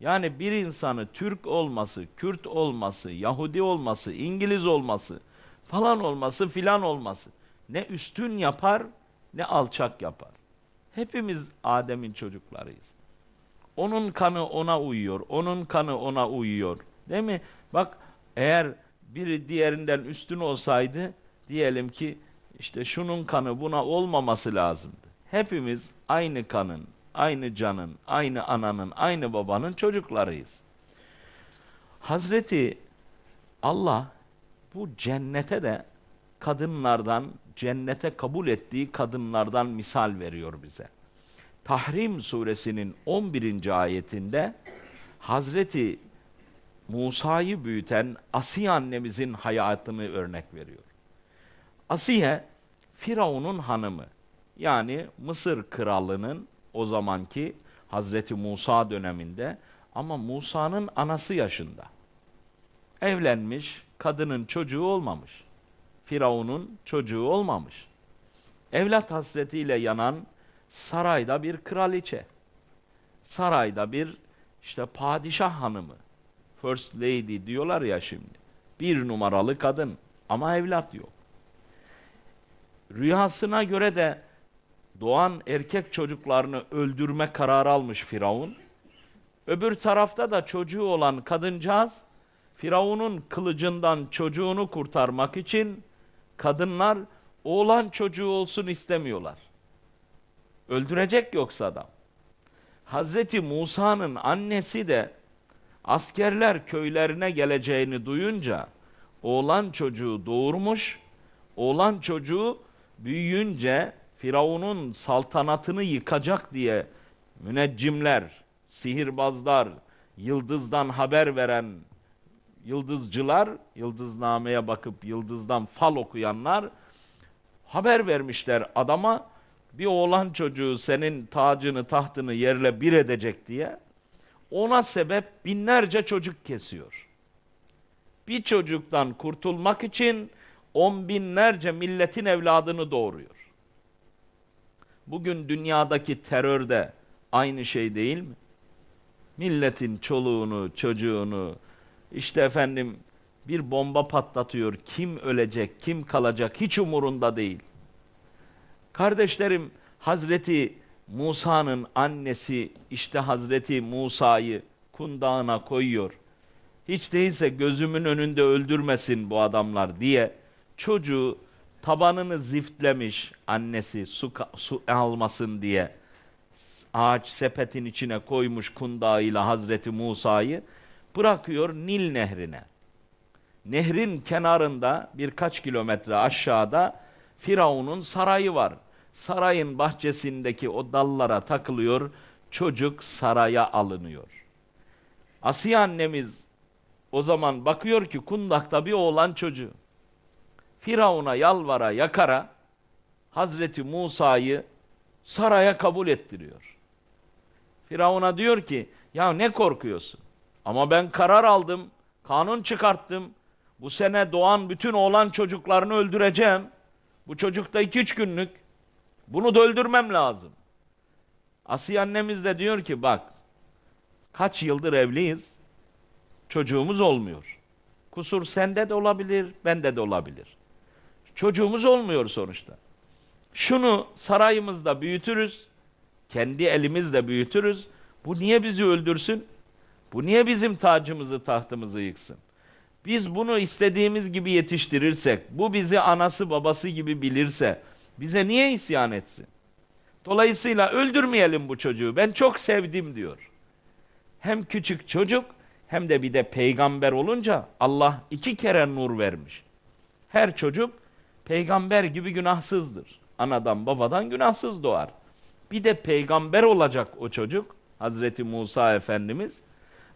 Yani bir insanı Türk olması, Kürt olması, Yahudi olması, İngiliz olması, falan olması, filan olması ne üstün yapar ne alçak yapar. Hepimiz Adem'in çocuklarıyız. Onun kanı ona uyuyor, onun kanı ona uyuyor. Değil mi? Bak eğer biri diğerinden üstün olsaydı diyelim ki işte şunun kanı buna olmaması lazımdı. Hepimiz aynı kanın, aynı canın, aynı ananın, aynı babanın çocuklarıyız. Hazreti Allah bu cennete de kadınlardan, cennete kabul ettiği kadınlardan misal veriyor bize. Tahrim suresinin 11. ayetinde Hazreti Musa'yı büyüten Asiye annemizin hayatını örnek veriyor. Asiye, Firavun'un hanımı. Yani Mısır kralının o zamanki Hazreti Musa döneminde ama Musa'nın anası yaşında. Evlenmiş, kadının çocuğu olmamış. Firavun'un çocuğu olmamış. Evlat hasretiyle yanan sarayda bir kraliçe. Sarayda bir işte padişah hanımı. First lady diyorlar ya şimdi. Bir numaralı kadın ama evlat yok. Rüyasına göre de doğan erkek çocuklarını öldürme kararı almış Firavun. Öbür tarafta da çocuğu olan kadıncağız Firavun'un kılıcından çocuğunu kurtarmak için kadınlar oğlan çocuğu olsun istemiyorlar. Öldürecek yoksa adam. Hazreti Musa'nın annesi de askerler köylerine geleceğini duyunca oğlan çocuğu doğurmuş. Oğlan çocuğu büyüyünce Firavun'un saltanatını yıkacak diye müneccimler, sihirbazlar, yıldızdan haber veren yıldızcılar, yıldıznameye bakıp yıldızdan fal okuyanlar haber vermişler adama bir oğlan çocuğu senin tacını tahtını yerle bir edecek diye ona sebep binlerce çocuk kesiyor. Bir çocuktan kurtulmak için on binlerce milletin evladını doğuruyor. Bugün dünyadaki terör de aynı şey değil mi? Milletin çoluğunu, çocuğunu, işte efendim bir bomba patlatıyor. Kim ölecek, kim kalacak hiç umurunda değil. Kardeşlerim, Hazreti Musa'nın annesi işte Hazreti Musa'yı kundağına koyuyor. Hiç değilse gözümün önünde öldürmesin bu adamlar diye çocuğu tabanını ziftlemiş annesi su, su almasın diye ağaç sepetin içine koymuş kundağıyla Hazreti Musa'yı bırakıyor Nil nehrine. Nehrin kenarında birkaç kilometre aşağıda Firavun'un sarayı var. Sarayın bahçesindeki o dallara takılıyor, çocuk saraya alınıyor. Asiye annemiz o zaman bakıyor ki kundakta bir oğlan çocuğu. Firavun'a yalvara yakara Hazreti Musa'yı saraya kabul ettiriyor. Firavun'a diyor ki ya ne korkuyorsun? Ama ben karar aldım, kanun çıkarttım. Bu sene doğan bütün oğlan çocuklarını öldüreceğim. Bu çocuk da iki üç günlük. Bunu da öldürmem lazım. Asiye annemiz de diyor ki bak kaç yıldır evliyiz. Çocuğumuz olmuyor. Kusur sende de olabilir, bende de olabilir. Çocuğumuz olmuyor sonuçta. Şunu sarayımızda büyütürüz. Kendi elimizle büyütürüz. Bu niye bizi öldürsün? Bu niye bizim tacımızı, tahtımızı yıksın? Biz bunu istediğimiz gibi yetiştirirsek, bu bizi anası babası gibi bilirse, bize niye isyan etsin? Dolayısıyla öldürmeyelim bu çocuğu. Ben çok sevdim diyor. Hem küçük çocuk hem de bir de peygamber olunca Allah iki kere nur vermiş. Her çocuk peygamber gibi günahsızdır. Anadan babadan günahsız doğar. Bir de peygamber olacak o çocuk. Hazreti Musa Efendimiz.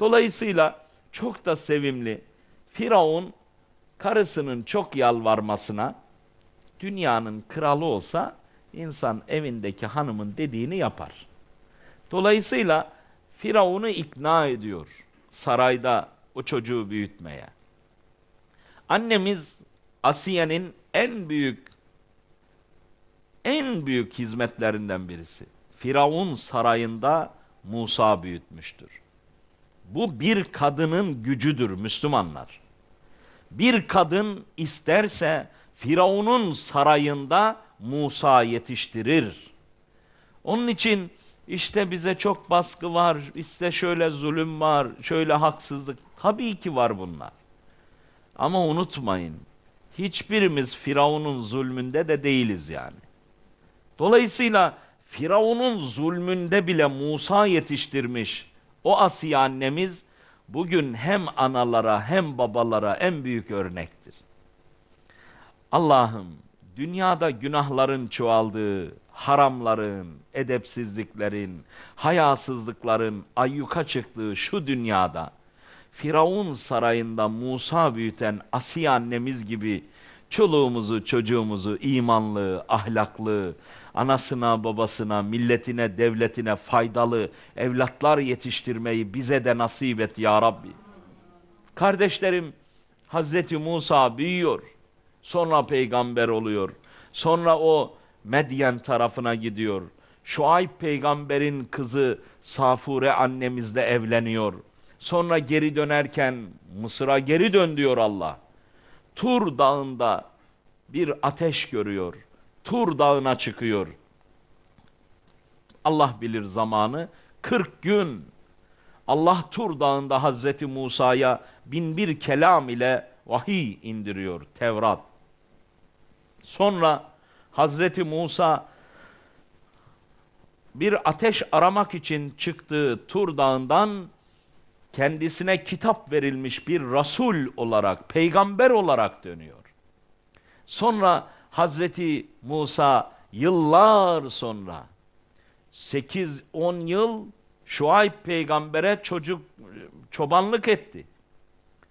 Dolayısıyla çok da sevimli. Firavun karısının çok yalvarmasına dünyanın kralı olsa insan evindeki hanımın dediğini yapar. Dolayısıyla Firavun'u ikna ediyor sarayda o çocuğu büyütmeye. Annemiz Asiye'nin en büyük en büyük hizmetlerinden birisi. Firavun sarayında Musa büyütmüştür. Bu bir kadının gücüdür Müslümanlar. Bir kadın isterse Firavun'un sarayında Musa yetiştirir. Onun için işte bize çok baskı var, işte şöyle zulüm var, şöyle haksızlık. Tabii ki var bunlar. Ama unutmayın, hiçbirimiz Firavun'un zulmünde de değiliz yani. Dolayısıyla Firavun'un zulmünde bile Musa yetiştirmiş o Asiye annemiz bugün hem analara hem babalara en büyük örnektir. Allah'ım dünyada günahların çoğaldığı, haramların, edepsizliklerin, hayasızlıkların ayyuka çıktığı şu dünyada Firavun sarayında Musa büyüten Asiye annemiz gibi çoluğumuzu, çocuğumuzu imanlı, ahlaklı, anasına, babasına, milletine, devletine faydalı evlatlar yetiştirmeyi bize de nasip et ya Rabbi. Kardeşlerim, Hazreti Musa büyüyor. Sonra peygamber oluyor. Sonra o Medyen tarafına gidiyor. Şuayb peygamberin kızı Safure annemizle evleniyor. Sonra geri dönerken Mısır'a geri dön diyor Allah. Tur dağında bir ateş görüyor. Tur dağına çıkıyor. Allah bilir zamanı. 40 gün Allah Tur dağında Hazreti Musa'ya bin bir kelam ile vahiy indiriyor Tevrat. Sonra Hazreti Musa bir ateş aramak için çıktığı Tur dağından kendisine kitap verilmiş bir Resul olarak, peygamber olarak dönüyor. Sonra Hazreti Musa yıllar sonra 8-10 yıl Şuayb peygambere çocuk çobanlık etti.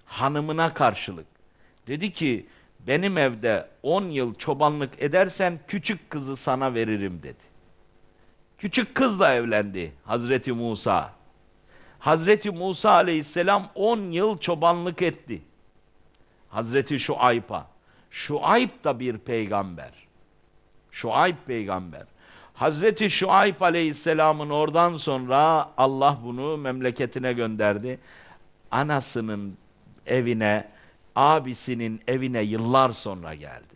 Hanımına karşılık. Dedi ki benim evde 10 yıl çobanlık edersen küçük kızı sana veririm dedi. Küçük kızla evlendi Hazreti Musa. Hazreti Musa aleyhisselam 10 yıl çobanlık etti. Hazreti Şuayb'a. Şuayb da bir peygamber. Şuayb peygamber. Hazreti Şuayb aleyhisselamın oradan sonra Allah bunu memleketine gönderdi. Anasının evine, abisinin evine yıllar sonra geldi.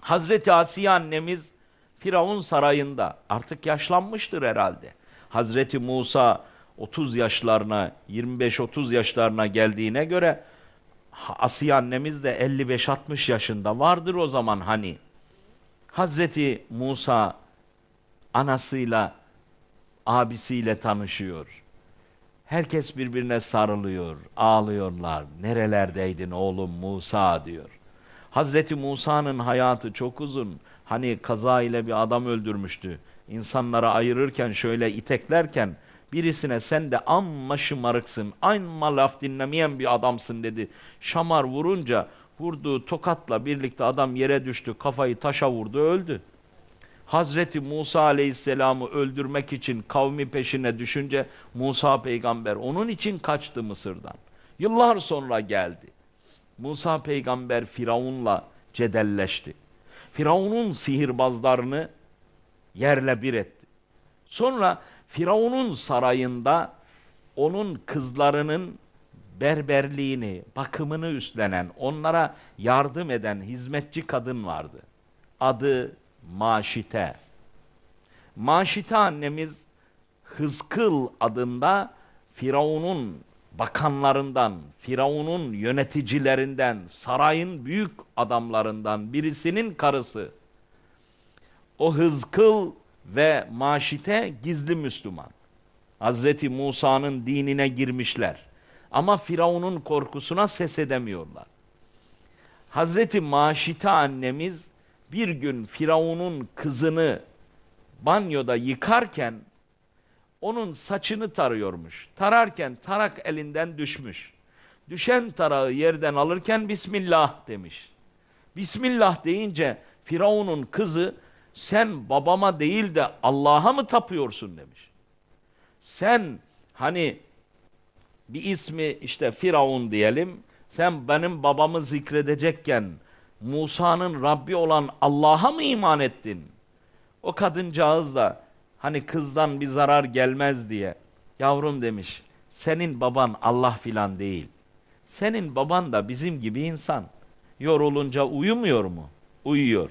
Hazreti Asiye annemiz Firavun sarayında artık yaşlanmıştır herhalde. Hazreti Musa 30 yaşlarına, 25-30 yaşlarına geldiğine göre Asiye annemiz de 55-60 yaşında vardır o zaman hani. Hazreti Musa anasıyla, abisiyle tanışıyor. Herkes birbirine sarılıyor, ağlıyorlar. Nerelerdeydin oğlum Musa diyor. Hazreti Musa'nın hayatı çok uzun. Hani kaza ile bir adam öldürmüştü. İnsanlara ayırırken şöyle iteklerken birisine sen de amma şımarıksın, amma laf dinlemeyen bir adamsın dedi. Şamar vurunca vurduğu tokatla birlikte adam yere düştü, kafayı taşa vurdu, öldü. Hazreti Musa aleyhisselamı öldürmek için kavmi peşine düşünce Musa peygamber onun için kaçtı Mısır'dan. Yıllar sonra geldi. Musa peygamber Firavun'la cedelleşti. Firavun'un sihirbazlarını yerle bir etti. Sonra Firavun'un sarayında onun kızlarının berberliğini, bakımını üstlenen, onlara yardım eden hizmetçi kadın vardı. Adı Maşite. Maşite annemiz Hızkıl adında Firavun'un bakanlarından, Firavun'un yöneticilerinden, sarayın büyük adamlarından birisinin karısı. O Hızkıl ve Maşite gizli Müslüman. Hazreti Musa'nın dinine girmişler. Ama Firavun'un korkusuna ses edemiyorlar. Hazreti Maşite annemiz bir gün Firavun'un kızını banyoda yıkarken onun saçını tarıyormuş. Tararken tarak elinden düşmüş. Düşen tarağı yerden alırken Bismillah demiş. Bismillah deyince Firavun'un kızı sen babama değil de Allah'a mı tapıyorsun demiş. Sen hani bir ismi işte Firavun diyelim. Sen benim babamı zikredecekken Musa'nın Rabbi olan Allah'a mı iman ettin? O kadıncağız da hani kızdan bir zarar gelmez diye yavrum demiş senin baban Allah filan değil. Senin baban da bizim gibi insan. Yorulunca uyumuyor mu? Uyuyor.